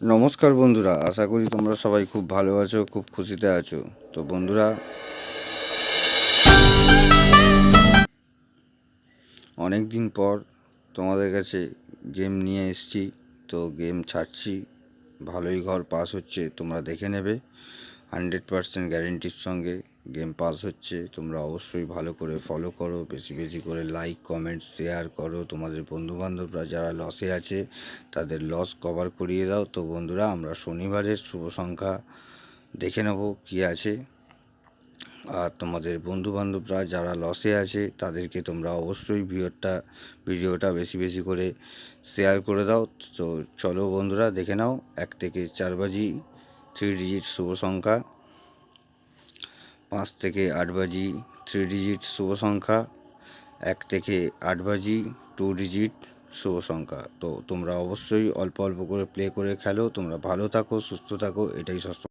নমস্কার বন্ধুরা, আশা করি তোমরা সবাই খুব ভালো আছো, খুব খুশিতে আছো। তো বন্ধুরা অনেক দিন পর তোমাদের কাছে গেম নিয়ে এসেছি, তো গেম ছাড়ছি। ভালোই ঘর পাস হচ্ছে, তোমরা দেখে নেবে। হান্ড্রেড পারসেন্ট গ্যারেন্টির সঙ্গে গেম পাস হচ্ছে। তোমরা অবশ্যই ভালো করে ফলো করো, বেশি বেশি করে লাইক কমেন্ট শেয়ার করো। তোমাদের বন্ধুবান্ধবরা যারা লসে আছে, তাদের লস কভার করিয়ে দাও। তো বন্ধুরা, আমরা শনিবারের শুভ সংখ্যা দেখে নেব কী আছে। আর তোমাদের বন্ধুবান্ধবরা যারা লসে আছে, তাদেরকে তোমরা অবশ্যই ভিডিওটা ভিডিওটা বেশি বেশি করে শেয়ার করে দাও। তো চলো বন্ধুরা, দেখে নাও। এক থেকে চার বাজি থ্রি ডিজিট শুভ সংখ্যা, পাঁচ থেকে আট বাজি থ্রি ডিজিট শুভ সংখ্যা, এক থেকে আট বাজি টু ডিজিট শুভ সংখ্যা। তো তোমরা অবশ্যই অল্প অল্প করে প্লে করে খেলো, তোমরা ভালো থাকো, সুস্থ থাকো, এটাই সব